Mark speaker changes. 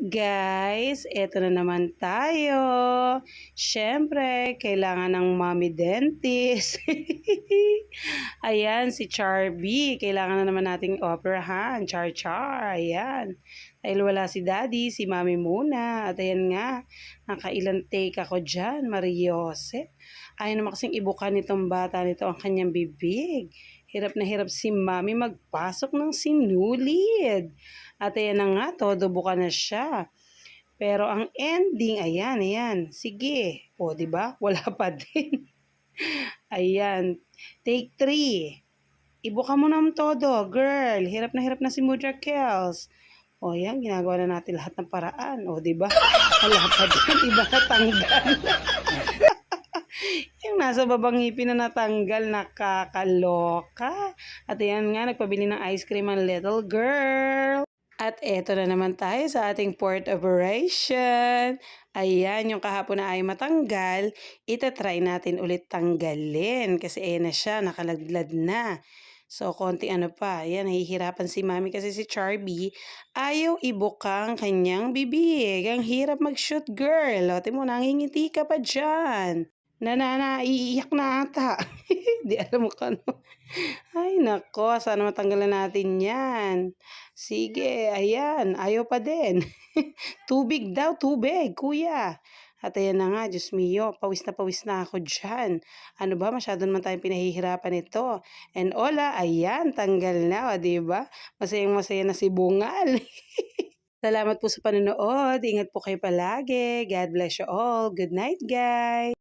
Speaker 1: guys, eto na naman tayo. Siyempre, kailangan ng mommy dentist. Ayan, si Charby. Kailangan na naman nating operahan. Char-char. Ayan. Dahil wala si daddy, si mami muna. At ayan nga, nakailan take ako dyan, Mariose. Ayaw naman kasing ibukan nitong bata nito ang kanyang bibig. Hirap na hirap si mami magpasok ng sinulid. At ayan na nga, todo buka na siya. Pero ang ending, ayan, ayan. Sige. O, di ba? Wala pa din. ayan. Take three. Ibuka mo ng todo, girl. Hirap na hirap na si Mudra Kels. O, yan. Ginagawa na natin lahat ng paraan. O, di ba? Wala pa din. Iba na tanggal. Nasa babang ngipin na natanggal, nakakaloka. At ayan nga, nagpabili ng ice cream ang little girl. At eto na naman tayo sa ating port operation. Ayan, yung kahapon na ay matanggal, itatry natin ulit tanggalin. Kasi ayan na siya, nakalaglad na. So, konti ano pa. Ayan, nahihirapan si mami kasi si Charby ayaw ibukang kanyang bibig. Ang hirap mag-shoot, girl. O, mo, nangingiti ka pa dyan. Nanana, iiyak na ata. Di alam mo kung ano. Ay, nako. Sana matanggalan natin yan. Sige, ayan. Ayaw pa din. tubig daw, tubig, kuya. At ayan na nga, Diyos mio, pawis na pawis na ako dyan. Ano ba, masyado naman tayong pinahihirapan ito. And ola, ayan, tanggal na, o, diba? Masayang masaya na si Bungal. Salamat po sa panonood. Ingat po kayo palagi. God bless you all. Good night, guys.